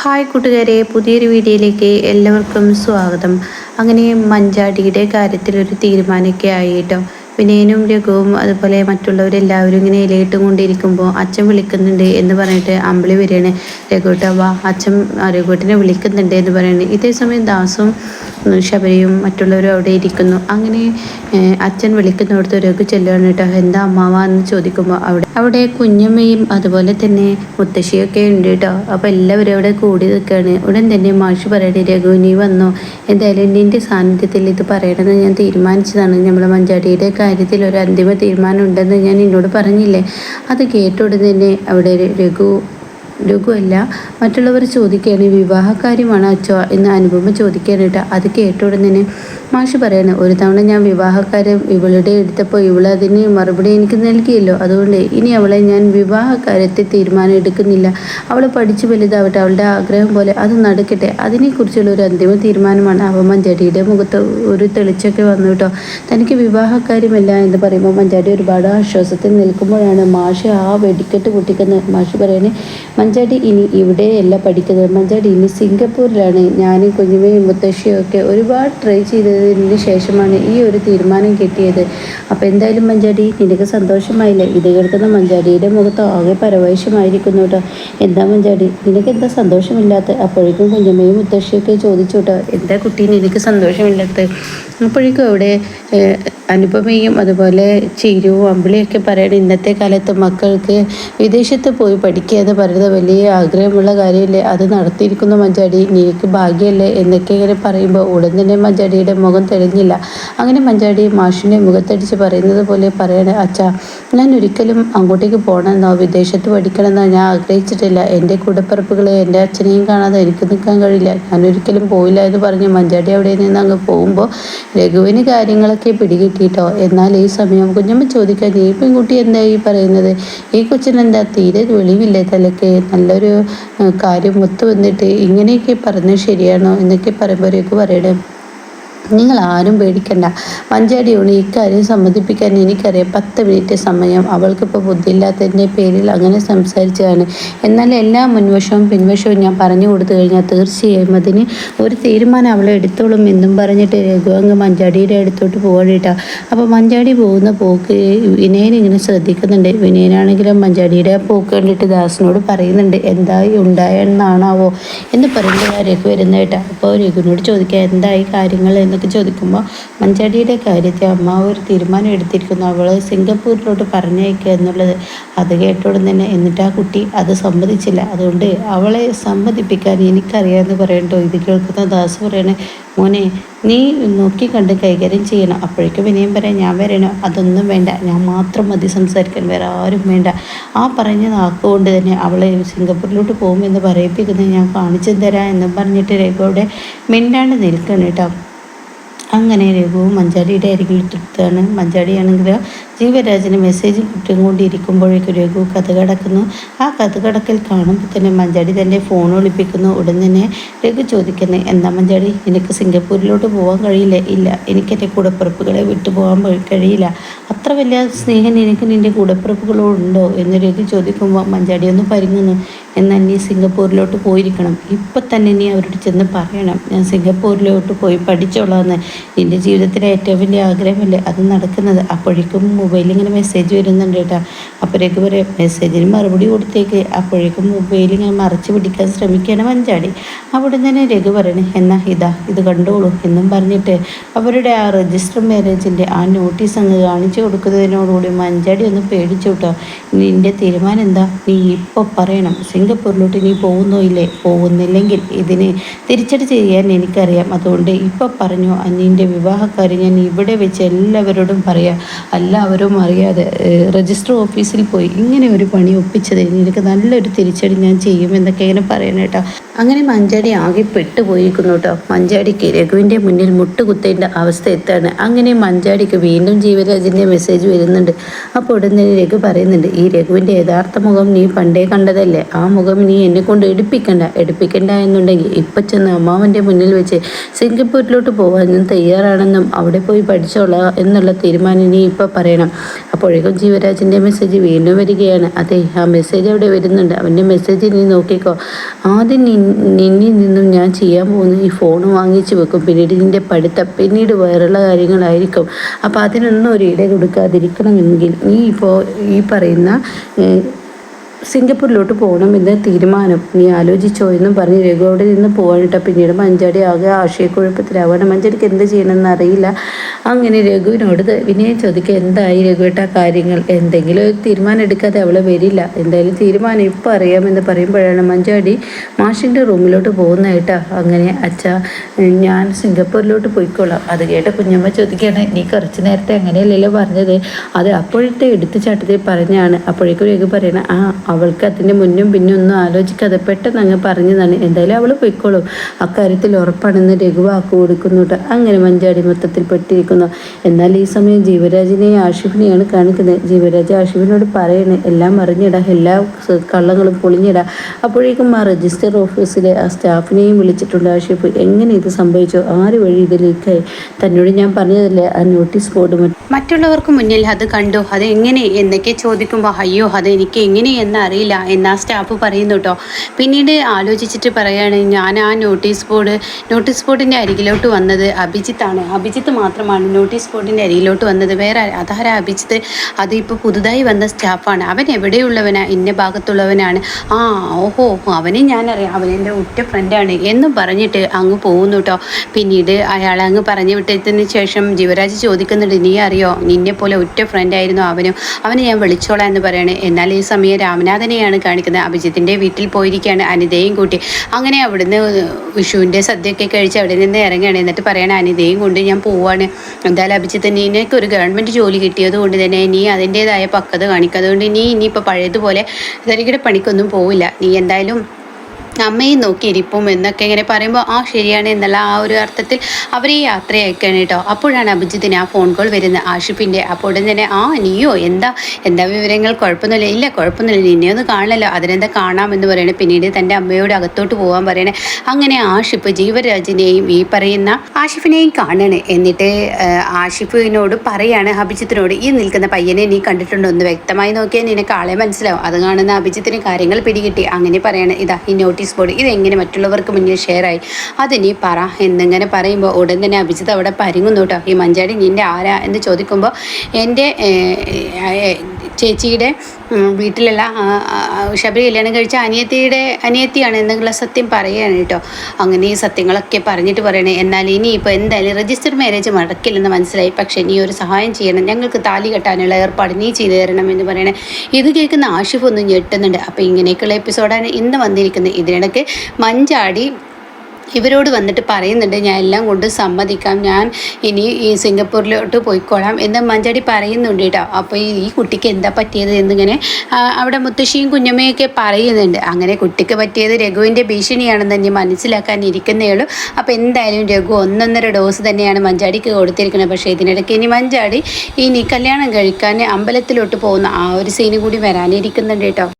Hi കൂട്ടുകാരെ പുതിയൊരു വീഡിയോയിലേക്ക് എല്ലാവർക്കും സ്വാഗതം. അങ്ങനെ മഞ്ചാടിയുടെ കാര്യത്തിൽ ഒരു തീരുമാനമൊക്കെ ആയിട്ടോ? വിനയനും രഘുവും അതുപോലെ മറ്റുള്ളവരെല്ലാവരും ഇങ്ങനെ ഇലയിട്ടും കൊണ്ടിരിക്കുമ്പോൾ അച്ഛൻ വിളിക്കുന്നുണ്ട് എന്ന് പറഞ്ഞിട്ട് അമ്പിളി വരികയാണ്. രഘുട്ട വാ അച്ഛൻ രഘുട്ടിനെ വിളിക്കുന്നുണ്ട് എന്ന് പറയുന്നത് ഇതേ സമയം ദാസും ശബരിയും മറ്റുള്ളവരും അവിടെ ഇരിക്കുന്നു. അങ്ങനെ അച്ഛൻ വിളിക്കുന്നിടത്ത് രഘു ചെല്ലുകയാണ് കേട്ടോ. എന്താ അമ്മാവ? എന്ന് ചോദിക്കുമ്പോൾ അവിടെ അവിടെ കുഞ്ഞമ്മയും അതുപോലെ തന്നെ മുത്തശ്ശിയൊക്കെ ഉണ്ട് കേട്ടോ. അപ്പോൾ എല്ലാവരും അവിടെ കൂടി നിൽക്കുകയാണ്. ഉടൻ തന്നെ മാഷ് പറയണേ രഘു നീ വന്നോ? എന്തായാലും നിന്റെ സാന്നിധ്യത്തിൽ ഇത് പറയണമെന്ന് ഞാൻ തീരുമാനിച്ചതാണ്. നമ്മൾ മഞ്ചാടിയുടെ കാര്യത്തിൽ ഒരു അന്തിമ തീരുമാനം ഉണ്ടെന്ന് ഞാൻ എന്നോട് പറഞ്ഞില്ലേ? അത് കേട്ട തന്നെ അവിടെ രഘു രഘുവല്ല മറ്റുള്ളവർ ചോദിക്കുകയാണ് വിവാഹകാര്യമാണ് അച്ചോ എന്ന് അനുപമ ചോദിക്കാനായിട്ട് അത് കേട്ട ഉടൻ തന്നെ മാഷ് പറയാണ് ഒരു തവണ ഞാൻ വിവാഹക്കാര്യം ഇവളുടെ എടുത്തപ്പോൾ ഇവൾ മറുപടി എനിക്ക് നൽകിയല്ലോ. അതുകൊണ്ട് ഇനി അവളെ ഞാൻ വിവാഹകാര്യത്തെ തീരുമാനം എടുക്കുന്നില്ല. അവൾ പഠിച്ചു വലുതാവട്ടെ അവളുടെ ആഗ്രഹം പോലെ അത് നടക്കട്ടെ. അതിനെക്കുറിച്ചുള്ള ഒരു അന്തിമ തീരുമാനമാണ് അവ മഞ്ചാടിയുടെ മുഖത്ത് ഒരു തെളിച്ചൊക്കെ വന്നു കേട്ടോ. തനിക്ക് വിവാഹക്കാര്യമല്ല എന്ന് പറയുമ്പോൾ മഞ്ചാടി ഒരുപാട് ആശ്വാസത്തിൽ നിൽക്കുമ്പോഴാണ് മാഷ് ആ വെടിക്കെട്ട് പൊട്ടിക്കുന്നത്. മാഷ് പറയണേ മഞ്ചാടി ഇനി ഇവിടെയല്ല പഠിക്കുന്നത്. മഞ്ചാടി ഇനി സിംഗപ്പൂരിലാണ്. ഞാനും കുഞ്ഞുമയും മുത്തശ്ശിയും ഒക്കെ ഒരുപാട് ട്രൈ ചെയ്തതിന് ശേഷമാണ് ഈ ഒരു തീരുമാനം കിട്ടിയത്. അപ്പോൾ എന്തായാലും മഞ്ചാടി നിനക്ക് സന്തോഷമായില്ലേ? ഇത് കേൾക്കുന്ന മഞ്ചാടിയുടെ മുഖത്ത് ആകെ പരവേശമായിരിക്കുന്നു കേട്ടോ എന്താ മഞ്ചാടി? നിനക്ക് എന്താ സന്തോഷമില്ലാത്ത? അപ്പോഴേക്കും കുഞ്ഞമ്മയും മുത്തശ്ശിയൊക്കെ ചോദിച്ചു കേട്ടോ എന്താ കുട്ടി നിനക്ക് സന്തോഷമില്ലാത്ത? അപ്പോഴേക്കും അവിടെ അനുപമയും അതുപോലെ ചീരുവും അമ്പിളിയൊക്കെ പറയണം ഇന്നത്തെ കാലത്ത് മക്കൾക്ക് വിദേശത്ത് പോയി പഠിക്കുക എന്ന് പറയുന്നത് വലിയ ആഗ്രഹമുള്ള കാര്യമല്ലേ? അത് നടത്തിയിരിക്കുന്ന മഞ്ചാടി. നീക്ക് ഭാഗ്യമല്ലേ എന്നൊക്കെ ഇങ്ങനെ പറയുമ്പോൾ ഉടൻ തന്നെ മഞ്ചാടിയുടെ മുഖം തെളിഞ്ഞില്ല. അങ്ങനെ മഞ്ചാടി മാഷിനെ മുഖത്തടിച്ച് പറയുന്നത് പോലെ പറയണേ അച്ഛാ ഞാൻ ഒരിക്കലും അങ്ങോട്ടേക്ക് പോകണമെന്നോ വിദേശത്ത് പഠിക്കണമെന്നോ ഞാൻ ആഗ്രഹിച്ചിട്ടില്ല. എന്റെ കൂടപ്പിറപ്പുകളെ എന്റെ അച്ഛനെയും കാണാതെ എനിക്ക് നിൽക്കാൻ കഴിയില്ല. ഞാൻ ഒരിക്കലും പോയില്ല എന്ന് പറഞ്ഞ് മഞ്ചാടി അവിടെ നിന്ന് അങ്ങ് പോകുമ്പോൾ രഘുവിന് കാര്യങ്ങളൊക്കെ പിടികിട്ടിട്ടോ? എന്നാൽ ഈ സമയം കുഞ്ഞമ്മ ചോദിക്കാൻ ഈ പെൺകുട്ടി എന്താ ഈ പറയുന്നത്? ഈ കൊച്ചിനെന്താ തീരെ വെളിവില്ലേ തലക്ക് നല്ലൊരു കാര്യം ഒത്തു വന്നിട്ട് ഇങ്ങനെയൊക്കെ പറഞ്ഞത് ശരിയാണോ? എന്നൊക്കെ പറയുമ്പോൾ രഘു പറയണേ നിങ്ങൾ ആരും പേടിക്കണ്ട മഞ്ചാടിയോട് ഇക്കാര്യം സമ്മതിപ്പിക്കാൻ എനിക്കറിയാം. പത്ത് മിനിറ്റ് സമയം. അവൾക്കിപ്പോൾ ബുദ്ധിയില്ലാത്തതിന്റെ പേരിൽ അങ്ങനെ സംസാരിച്ചതാണ്. എന്നാൽ എല്ലാ മുൻവശവും പിൻവശവും ഞാൻ പറഞ്ഞു കൊടുത്തു കഴിഞ്ഞാൽ തീർച്ചയായും അതിന് ഒരു തീരുമാനം അവളെ എടുത്തോളും എന്നും പറഞ്ഞിട്ട് രഘു അങ്ങ് മഞ്ചാടിയുടെ അടുത്തോട്ട് പോകണിട്ടാ അപ്പോൾ മഞ്ചാടി പോകുന്ന പോക്ക് വിനയൻ ഇങ്ങനെ ശ്രദ്ധിക്കുന്നുണ്ട്. വിനയനാണെങ്കിലും മഞ്ചാടിയുടെ പോക്ക് കണ്ടിട്ട് ദാസിനോട് പറയുന്നുണ്ട്. എന്തായി ഉണ്ടായെന്നാണാവോ എന്ന് പറയുമ്പോൾ രഘു വരുന്നേട്ടാ അപ്പോൾ രഘുവിനോട് ചോദിക്കുക എന്തായി കാര്യങ്ങൾ എന്ന് എന്നൊക്കെ ചോദിക്കുമ്പോൾ മഞ്ചാടിയുടെ കാര്യത്തിൽ അമ്മ ഒരു തീരുമാനം എടുത്തിരിക്കുന്നു. അവൾ സിംഗപ്പൂരിലോട്ട് പറഞ്ഞയക്കുക എന്നുള്ളത് അത് കേട്ടോടും തന്നെ. എന്നിട്ട് ആ കുട്ടി അത് സമ്മതിച്ചില്ല. അതുകൊണ്ട് അവളെ സമ്മതിപ്പിക്കാൻ എനിക്കറിയാമെന്ന് പറയണ്ടോ? ഇത് കേൾക്കുന്ന ദാസ് പറയണേ മോനെ നീ നോക്കി കണ്ട് കൈകാര്യം ചെയ്യണം. അപ്പോഴേക്കും വിനയം പറയാം ഞാൻ വരണോ. അതൊന്നും വേണ്ട. ഞാൻ മാത്രം മതി സംസാരിക്കാൻ. വേറെ ആരും വേണ്ട. ആ പറഞ്ഞ നാക്കുകൊണ്ട് തന്നെ അവളെ സിംഗപ്പൂരിലോട്ട് പോകുമെന്ന് പറയിപ്പിക്കുന്നത് ഞാൻ കാണിച്ചു തരാം എന്നും പറഞ്ഞിട്ട് രേഖയുടെ മിണ്ടാണ്ട് നിൽക്കണം കേട്ടോ. അങ്ങനെ രഘുവും മഞ്ചാടിയുടെ അരികിൽ തൃപ്താണ് മഞ്ചാടിയാണെങ്കിൽ ജീവരാജന് മെസ്സേജ് കിട്ടും കൊണ്ടിരിക്കുമ്പോഴേക്കും രഘു കഥ കടക്കുന്നു. ആ കഥ കടക്കൽ കാണുമ്പോൾ തന്നെ മഞ്ചാടി തന്റെ ഫോൺ ഒളിപ്പിക്കുന്നു. ഉടൻ തന്നെ രഘു ചോദിക്കുന്നത് എന്താ മഞ്ചാടി എനിക്ക് സിംഗപ്പൂരിലോട്ട് പോകാൻ കഴിയില്ല? ഇല്ല എനിക്ക് എന്റെ കൂടപ്പിറപ്പുകളെ വിട്ടുപോകാൻ കഴിയില്ല. അത്ര വലിയ സ്നേഹം നിനക്ക് നിന്റെ കൂടപ്പിറപ്പുകളോടുണ്ടോ? എന്ന് രഘു ചോദിക്കുമ്പോൾ മഞ്ചാടി ഒന്ന് പരിങ്ങുന്നു. എന്നാൽ നീ സിംഗപ്പൂരിലോട്ട് പോയിരിക്കണം. ഇപ്പം തന്നെ നീ അവരോട് ചെന്ന് പറയണം. ഞാൻ സിംഗപ്പൂരിലോട്ട് പോയി പഠിച്ചോളാമെന്ന് നിന്റെ ജീവിതത്തിലെ ഏറ്റവും വലിയ ആഗ്രഹമല്ലേ അത് നടക്കുന്നത്? അപ്പോഴേക്കും മൊബൈലിൽ ഇങ്ങനെ മെസ്സേജ് വരുന്നുണ്ട് കേട്ടോ. അപ്പോഴേക്ക് വരെ മെസ്സേജിന് മറുപടി കൊടുത്തേക്ക്. അപ്പോഴേക്കും മൊബൈൽ ഇങ്ങനെ മറച്ച് പിടിക്കാൻ ശ്രമിക്കുകയാണ് മഞ്ചാടി. അവിടെ തന്നെ രഘു പറയണേ എന്നാ ഇതാ ഇത് കണ്ടോളൂ എന്നും പറഞ്ഞിട്ട് അവരുടെ ആ രജിസ്റ്റർ മാരേജിന്റെ ആ നോട്ടീസ് അങ്ങ് കാണിച്ചു കൊടുക്കുന്നതിനോടുകൂടി മഞ്ചാടി ഒന്ന് പേടിച്ചു കേട്ടോ. നിന്റെ തീരുമാനം എന്താ? നീ ഇപ്പോൾ പറയണം. സിംഗപ്പൂരിലോട്ട് ഇനി പോകുന്നോ ഇല്ലേ? പോകുന്നില്ലെങ്കിൽ ഇതിന് തിരിച്ചടി ചെയ്യാൻ എനിക്കറിയാം. അതുകൊണ്ട് ഇപ്പം പറഞ്ഞു അനിയന്റെ വിവാഹക്കാര്യം ഞാൻ ഇവിടെ വെച്ച് എല്ലാവരോടും പറയാം. എല്ലാവരും അറിയാതെ രജിസ്റ്റർ ഓഫീസിൽ പോയി ഇങ്ങനെ ഒരു പണി ഒപ്പിച്ചത് എനിക്ക് നല്ലൊരു തിരിച്ചടി ഞാൻ ചെയ്യും എന്നൊക്കെ ഇങ്ങനെ പറയണം കേട്ടോ അങ്ങനെ മഞ്ചാടി ആകെ പെട്ടുപോയിരിക്കുന്നു കേട്ടോ മഞ്ചാടിക്ക് രഘുവിന്റെ മുന്നിൽ മുട്ടുകുത്തേണ്ട അവസ്ഥ എത്താണ്? അങ്ങനെ മഞ്ചാടിക്ക് വീണ്ടും ജീവരാജിന്റെ മെസ്സേജ് വരുന്നുണ്ട്. അപ്പോൾ ഉടൻ തന്നെ രഘു പറയുന്നുണ്ട് ഈ രഘുവിന്റെ യഥാർത്ഥ മുഖം നീ പണ്ടേ കണ്ടതല്ലേ? ആ മുഖം നീ എന്നെ കൊണ്ട് എടുപ്പിക്കണ്ട. എടുപ്പിക്കണ്ട എന്നുണ്ടെങ്കിൽ ഇപ്പം ചെന്ന് അമ്മാവന്റെ മുന്നിൽ വെച്ച് സിംഗപ്പൂരിലോട്ട് ഞാൻ തയ്യാറാണെന്നും അവിടെ പോയി പഠിച്ചോളാം എന്നുള്ള തീരുമാനം നീ ഇപ്പം പറയണം. അപ്പോഴേക്കും ജീവരാജിന്റെ മെസ്സേജ് വീണ്ടും വരികയാണ്. അതെ ആ മെസ്സേജ് അവിടെ വരുന്നുണ്ട്. അവന്റെ മെസ്സേജ് നീ നോക്കിക്കോ. ആദ്യം നിന്നിൽ നിന്നും ഞാൻ ചെയ്യാൻ പോകുന്ന ഈ ഫോൺ വാങ്ങിച്ചു വെക്കും. പിന്നീട് നിന്റെ പഠിത്തം പിന്നീട് വേറുള്ള കാര്യങ്ങളായിരിക്കും. അപ്പോൾ അതിനൊന്നും ഒരു ഇട കൊടുക്കാതിരിക്കണമെങ്കിൽ നീ ഇപ്പോൾ ഈ പറയുന്ന സിംഗപ്പൂരിലോട്ട് പോകണമെന്ന് തീരുമാനം. നീ ആലോചിച്ചോ എന്നും പറഞ്ഞ് രഘു അവിടെ നിന്ന് പോകാനിട്ട പിന്നീട് മഞ്ചാടി ആകെ ആശയക്കുഴപ്പത്തിലാവണം മഞ്ചാടിക്ക് എന്ത് ചെയ്യണമെന്ന് അറിയില്ല. അങ്ങനെ രഘുവിനോട് വിനയം ചോദിക്കുക എന്തായി രഘുവേട്ട കാര്യങ്ങൾ? എന്തെങ്കിലും ഒരു തീരുമാനം എടുക്കാതെ അവളെ വരില്ല. എന്തായാലും തീരുമാനം ഇപ്പം അറിയാമെന്ന് പറയുമ്പോഴാണ് മഞ്ചാടി മാഷിന്റെ റൂമിലോട്ട് പോകുന്നതായിട്ടാ അങ്ങനെ അച്ഛ ഞാൻ സിംഗപ്പൂരിലോട്ട് പോയിക്കോളാം. അത് കേട്ട കുഞ്ഞമ്മ ചോദിക്കുകയാണ് നീ കുറച്ച് നേരത്തെ അങ്ങനെയല്ലല്ലോ പറഞ്ഞത്? അത് അപ്പോഴത്തെ എടുത്തുചാട്ടത്തിൽ പറഞ്ഞാണ്. അപ്പോഴേക്കും രഘു പറയണ ആ അവൾക്ക് അതിന്റെ മുന്നും പിന്നും ഒന്നും ആലോചിക്കാതെ പെട്ടെന്ന് അങ്ങ് പറഞ്ഞതാണ് എന്തായാലും അവൾ പൊയ്ക്കോളും. അക്കാര്യത്തിൽ ഉറപ്പാണെന്ന് രഘുവാക്ക് കൊടുക്കുന്നുണ്ട് അങ്ങനെ മഞ്ചാടി മൊത്തത്തിൽ പെട്ടിരിക്കുന്നു. എന്നാൽ ഈ സമയം ജീവരാജിനെയും ആഷിഫിനെയാണ് കാണിക്കുന്നത്. ജീവരാജ് ആഷിഫിനോട് പറയണേ എല്ലാം അറിഞ്ഞിടാ. എല്ലാ കള്ളങ്ങളും പൊളിഞ്ഞിടാ. അപ്പോഴേക്കും ആ രജിസ്റ്റർ ഓഫീസിലെ ആ സ്റ്റാഫിനെയും വിളിച്ചിട്ടുണ്ട് ആഷിഫ്. എങ്ങനെ ഇത് സംഭവിച്ചു? ആര് വഴി ഇത് ലീക്കായി? തന്നോട് ഞാൻ പറഞ്ഞതല്ലേ ആ നോട്ടീസ് ബോർഡ് മറ്റുള്ളവർക്ക് മുന്നിൽ അത് കണ്ടു? അത് എങ്ങനെ എന്നൊക്കെ ചോദിക്കുമ്പോൾ അയ്യോ അത് എനിക്ക് എങ്ങനെ എന്നറിയില്ല എന്നാ സ്റ്റാഫ് പറയുന്നു കേട്ടോ പിന്നീട് ആലോചിച്ചിട്ട് പറയുകയാണ് ഞാൻ ആ നോട്ടീസ് ബോർഡ് നോട്ടീസ് ബോർഡിന്റെ അരികിലോട്ട് വന്നത് അഭിജിത്താണ് അഭിജിത്ത് മാത്രമാണ് നോട്ടീസ് ബോർഡിന്റെ അരികിലോട്ട് വന്നത്. വേറെ അതാരാ അഭിജിത്ത്? അത് ഇപ്പോൾ പുതുതായി വന്ന സ്റ്റാഫാണ് അവൻ എവിടെയുള്ളവനാണ് ഇന്ന ഭാഗത്തുള്ളവനാണ്. ആ ഓഹോ അവനെ ഞാനറിയാം. അവൻ എന്റെ ഉറ്റ ഫ്രണ്ടാണ് എന്നും പറഞ്ഞിട്ട് അങ്ങ് പോകുന്നു കേട്ടോ പിന്നീട് അയാൾ അങ്ങ് പറഞ്ഞു വിട്ടതിന് ശേഷം ജീവരാജ് ചോദിക്കുന്നുണ്ട് നീ അറിയോ? നിന്നെ പോലെ ഉറ്റ ഫ്രണ്ടായിരുന്നു അവനും. അവനെ ഞാൻ വിളിച്ചോളാം എന്ന് പറയണേ. എന്നാൽ ഈ സമയം രാമനാഥനെയാണ് കാണിക്കുന്നത്. അഭിജിത്തിന്റെ വീട്ടിൽ പോയിരിക്കുകയാണ് അനിതയും കൂട്ടി. അങ്ങനെ അവിടുന്ന് വിഷുവിന്റെ സദ്യയൊക്കെ കഴിച്ച് അവിടെ നിന്ന് ഇറങ്ങുകയാണ്. എന്നിട്ട് പറയുകയാണ് അനിതയും കൊണ്ട് ഞാൻ പോവാണ്. എന്തായാലും അഭിജിത്ത് നിനക്ക് ഒരു ഗവൺമെന്റ് ജോലി കിട്ടിയത് കൊണ്ട് തന്നെ നീ അതിന്റേതായ പക്വത കാണിക്കും. അതുകൊണ്ട് നീ ഇനിയിപ്പോൾ പഴയതുപോലെ തരികിട പണിക്കൊന്നും പോവില്ല. നീ എന്തായാലും അമ്മയും നോക്കിയിരിപ്പും എന്നൊക്കെ ഇങ്ങനെ പറയുമ്പോൾ ആ ശരിയാണ് എന്നുള്ള ആ ഒരു അർത്ഥത്തിൽ അവരെ യാത്ര അയക്കുകയാണ് കേട്ടോ. അപ്പോഴാണ് അഭിജിത്തിന് ആ ഫോൺ കോൾ വരുന്നത്. ആഷിഫിന്റെ അപ്പോൾ ഉടൻ തന്നെ ആ നീയോ എന്താ? എന്താ വിവരങ്ങൾ? കുഴപ്പമൊന്നുമില്ല. ഇല്ല കുഴപ്പമൊന്നുമില്ല. നിന്നെ ഒന്ന് കാണണല്ലോ. അതിനെന്താ കാണാമെന്ന് പറയണേ. പിന്നീട് തന്റെ അമ്മയോട് അകത്തോട്ട് പോകാൻ പറയണേ. അങ്ങനെ ആഷിഫ് ജീവരാജിനെയും ഈ പറയുന്ന ആഷിഫിനെയും കാണണേ. എന്നിട്ട് ആഷിഫിനോട് പറയാണ് അഭിജിത്തിനോട് ഈ നിൽക്കുന്ന പയ്യനെ നീ കണ്ടിട്ടുണ്ടോ? ഒന്ന് വ്യക്തമായി നോക്കിയാൽ നിനക്ക് ആളെ മനസ്സിലാവും. അത് കാണുന്ന അഭിജിത്തിന് കാര്യങ്ങൾ പിടികിട്ടി. അങ്ങനെ പറയണേ. ഇതാ ഈ നോട്ടീസ് നോട്ടീസ് ബോർഡ് ഇതെങ്ങനെ മറ്റുള്ളവർക്ക് മുന്നിൽ ഷെയറായി അത് നീ പറ. എന്നിങ്ങനെ പറയുമ്പോൾ ഉടൻ തന്നെ അഭിജിത്ത് അവിടെ പരിങ്ങുന്നു കേട്ടോ. ഈ മഞ്ചാടി നിന്റെ ആരാ? എന്ന് ചോദിക്കുമ്പോൾ എന്റെ ചേച്ചിയുടെ വീട്ടിലല്ല ശബരി കല്യാണം കഴിച്ച അനിയത്തിയുടെ അനിയത്തിയാണ് എന്നുള്ള സത്യം പറയുകയാണ് കേട്ടോ. അങ്ങനെ ഈ സത്യങ്ങളൊക്കെ പറഞ്ഞിട്ട് പറയണേ. എന്നാൽ ഇനി ഇപ്പോൾ എന്തായാലും രജിസ്റ്റർ മാരേജ് മടക്കില്ലെന്ന് മനസ്സിലായി. പക്ഷേ നീ ഒരു സഹായം ചെയ്യണം. ഞങ്ങൾക്ക് താലി കെട്ടാനുള്ള ഏർപ്പാട് നീ ചെയ്തു തരണം എന്ന് പറയണേ. ഇത് കേൾക്കുന്ന ആഷിഫ് ഒന്ന് ഞെട്ടുന്നുണ്ട്. അപ്പോൾ ഇങ്ങനെയൊക്കെയുള്ള എപ്പിസോഡാണ് ഇന്ന് വന്നിരിക്കുന്നത്. ഇതിനിടയ്ക്ക് മഞ്ചാടി ഇവരോട് വന്നിട്ട് പറയുന്നുണ്ട് ഞാൻ എല്ലാം കൊണ്ട് സമ്മതിക്കാം. ഞാൻ ഇനി ഈ സിംഗപ്പൂരിലോട്ട് പോയിക്കോളാം എന്ന് മഞ്ചാടി പറയുന്നുണ്ട് കേട്ടോ. അപ്പോൾ ഈ കുട്ടിക്ക് എന്താ പറ്റിയത് എന്നിങ്ങനെ അവിടെ മുത്തശ്ശിയും കുഞ്ഞമ്മയൊക്കെ പറയുന്നുണ്ട്. അങ്ങനെ കുട്ടിക്ക് പറ്റിയത് രഘുവിന്റെ ഭീഷണിയാണെന്ന് തന്നെ മനസ്സിലാക്കാൻ ഇരിക്കുന്നേ ഉള്ളൂ. അപ്പോൾ എന്തായാലും രഘു ഒന്നൊന്നര ഡോസ് തന്നെയാണ് മഞ്ചാടിക്ക് കൊടുത്തിരിക്കുന്നത്. പക്ഷേ ഇതിനിടയ്ക്ക് ഇനി മഞ്ചാടി ഇനി കല്യാണം കഴിക്കാൻ അമ്പലത്തിലോട്ട് പോകുന്ന ആ ഒരു സീന് കൂടി വരാനിരിക്കുന്നുണ്ട് കേട്ടോ.